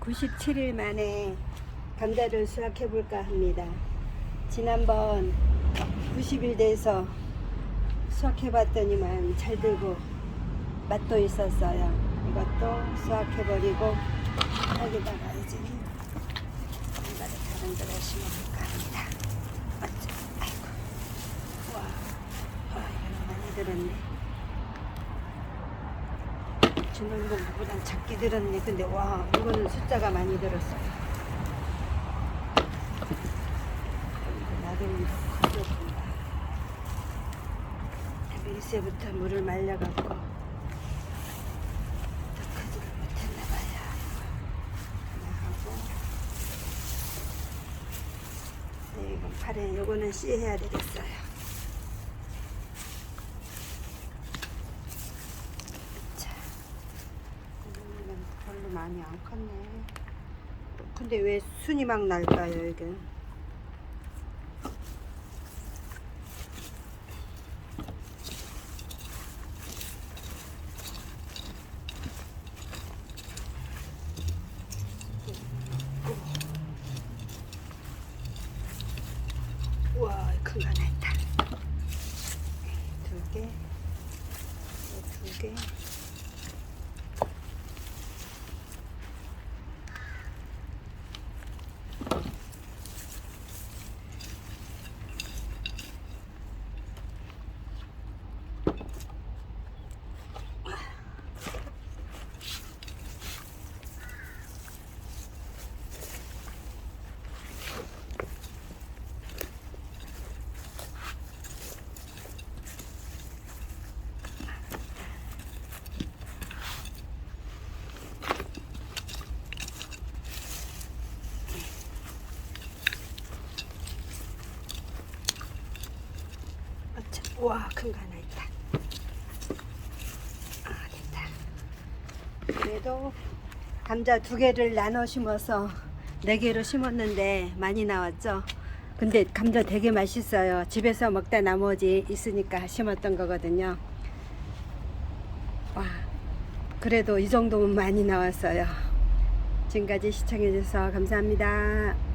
97일 만에 감자를 수확해 볼까 합니다. 지난번 90일 돼서 수확해 봤더니만 잘 들고 맛도 있었어요. 이것도 수확해 버리고 여기다가 이제 감자를 다른 데로 심어 볼까 합니다. 맞죠? 아이고. 와, 와 이거는 많이 들었네. 주는 것보단 작게 들었네. 근데 와 이거는 숫자가 많이 들었어요. 나름 커졌습니다. 밀새부터 물을 말려갖고 더 크지를 못했나 봐요. 하나 하고 네, 이건 팔에 요거는 씨 해야 되겠어요. 자, 이거는 별로 많이 안 컸네. 근데 왜 순이 막 날까요, 이게? 우와, 큰 거 하나 있다. 두 개, 이거 두 개. 어차, 우와, 큰 거 하나 있다. 아, 됐다. 그래도 감자 두 개를 나눠 심어서 네 개로 심었는데 많이 나왔죠. 근데 감자 되게 맛있어요. 집에서 먹다 나머지 있으니까 심었던 거거든요. 와, 그래도 이 정도면 많이 나왔어요. 지금까지 시청해주셔서 감사합니다.